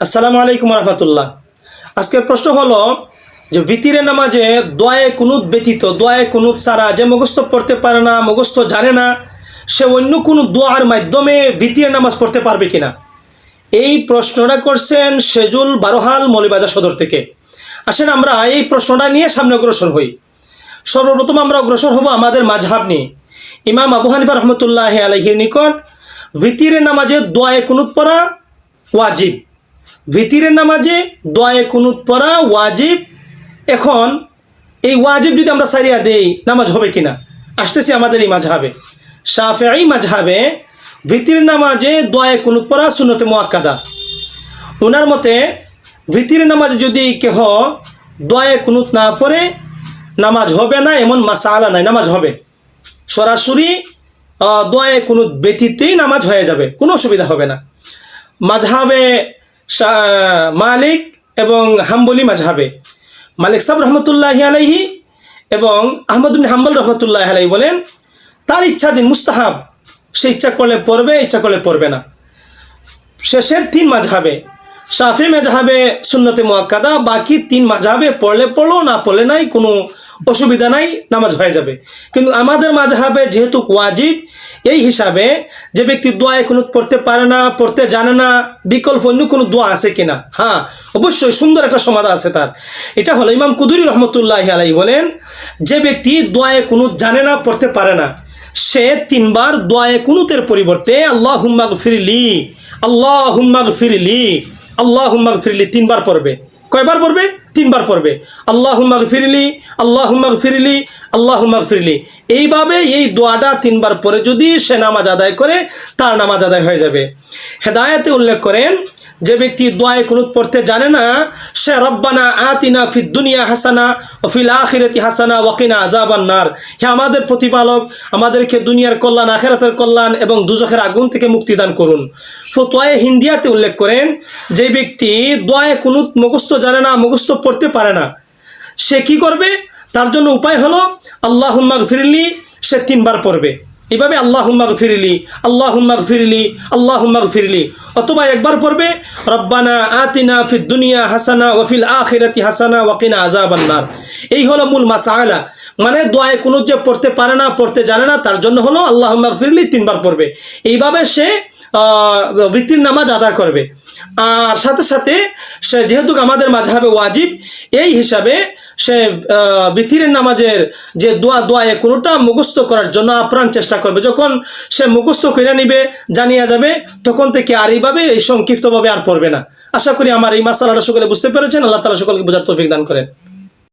আসসালামু আলাইকুম রহমতুল্লাহ। আজকের প্রশ্ন হলো যে ভিতিরে নামাজে দোয়ায়ে কুনুত ব্যতীত, দোয়ায়ে কুনুত ছাড়া যে মুখস্থ পড়তে পারে না, মুখস্থ জানে না, সে অন্য কোনো দোয়ার মাধ্যমে ভিতিরে নামাজ পড়তে পারবে কিনা? এই প্রশ্নটা করছেন সেজুল বারোহাল মলিবাজার সদর থেকে। আসেন আমরা এই প্রশ্নটা নিয়ে সামনে অগ্রসর হই। সর্বপ্রথম আমরা অগ্রসর হব আমাদের মাঝহাব নিয়ে। ইমাম আবু হানিফা রহমতুল্লাহ আলহির নিকট ভিতিরে নামাজে দোয়ায়ে কুনুত পড়া ওয়াজিব। ভিতিরের নামাজে দোয়ায়ে কুনুত পড়া ওয়াজিব। এখন এই ওয়াজিব যদি আমরা সারিয়া দেই, নামাজ হবে কিনা? আসতেছি আমাদের এই মাঝহাবে। শাফেঈ মাঝহাবে ভিতির নামাজে দোয়ায়ে কুনুত পড়া সুন্নতে মোয়াক্কাদা ওনার মতে, ভিতির নামাজে যদি কেহ দোয়ায়ে কুনুত না পড়ে, নামাজ হবে না, এমন মাসালা নাই, নামাজ হবে। সরাসরি দোয়ায়ে কুনুত ব্যতীতেই নামাজ হয়ে যাবে, কোনো অসুবিধা হবে না। মাঝহাবে মালিক এবং হাম্বলি মাঝহাবে। মালিক সাহেব রহমতুল্লাহ আলাইহি এবং আহমদুল হাম্বল রহমতুল্লাহ আলাইহি বলেন, তার ইচ্ছাধীন মুস্তাহাব, সে ইচ্ছা করলে পড়বে, ইচ্ছা করলে পড়বে না। শেষের তিন মাঝহাবে, শাফি মাঝহাবে, সুন্নতে মোয়াক্কাদা বাকি তিন মাঝহাবে পড়লে পড়ল, না পড়লে নাই, কোনো অসুবিধা নাই, নামাজ হয়ে যাবে। কিন্তু আমাদের মাঝহাবে যেহেতু ওয়াজিব এই হিসাবে যে ব্যক্তি দোয়ায় কোনো পড়তে পারে না, পড়তে জানে না, বিকল্প অন্য কোনো দোয়া আছে কিনা? হ্যাঁ অবশ্যই সুন্দর একটা সমাধান আছে তার। এটা হলো ইমাম কুদুরি রহমতুল্লাহ আলাই বলেন, যে ব্যক্তি দোয়ায় কোনো জানে না, পড়তে পারে না, সে তিনবার দোয়ায়ে কুনুতের পরিবর্তে আল্লাহ হুম্মাগ ফিরলি আল্লাহ হুম্মাগ ফিরলি আল্লাহ হুম্মাগ ফিরলি তিনবার পড়বে। কয়বার পড়বে? তিনবার পড়বে। আল্লাহ ফিরলি আল্লাহ ফিরলি আল্লাহ ফিরলি এইভাবে এই দোয়াটা তিনবার পরে যদি সে নামাজ আদায় করে, তার নামাজ আদায় হয়ে যাবে। হেদায়তে উল্লেখ করেন যে ব্যক্তি দোয়ায় কুনুত পড়তে জানে না, সে রব্বানা আতিনা ফিদ দুনিয়া হাসানা ও ফিল আখিরাতি হাসানা ওয়াকিনা আজাবান নার। হে আমাদের প্রতিপালক, আমাদেরকে দুনিয়ার কল্যাণ, আখেরাতের কল্যাণ এবং দুজখের আগুন থেকে মুক্তি দান করুন। ফতোয়ায়ে হিন্দিয়াতে উল্লেখ করেন, যে ব্যক্তি দোয়ায় কুনুত মুখস্থ জানে না, মুখস্থ পড়তে পারে না, সে কি করবে? তার জন্য উপায় হলো আল্লাহ ফিরলি সে তিনবার পড়বে। এভাবে আল্লাহ হুম্মাগ ফিরলি আল্লাহ হুম্মাগ ফিরলি আল্লাহ হুম্মাগ ফিরলি অথবা একবার পড়বে, রব্বানা আতিনা ফিদ দুনিয়া হাসানা ওয়াফিল আখিরাতি হাসানা ওয়াকিনা আজাবান্নার এই হলো মূল মাসালা। মানে দোয়ায় কোনো যে পড়তে পারে না, পড়তে জানে না, তার জন্য হলো আল্লাহ হুম্মাগ ফিরলি তিনবার পড়বে। এইভাবে সে বৃত্তির নামাজ আদা করবে। আর সাথে সাথে সে যেহেতু আমাদের মাঝহাবে ওয়াজিব, এই হিসাবে সে বিথিরের নামাজের যে দোয়া, দোয়ায়ে কোনোটা মুখস্থ করার জন্য আপ্রাণ চেষ্টা করবে। যখন সে মুখস্থ করে নিবে, জানিয়া যাবে, তখন থেকে আর এইভাবে এই সংক্ষিপ্তভাবে আর পড়বে না। আশা করি আমার এই মাসালাটা সকলে বুঝতে পেরেছেন। আল্লাহ তালা সকলকে বোঝার তৌফিক দান করেন।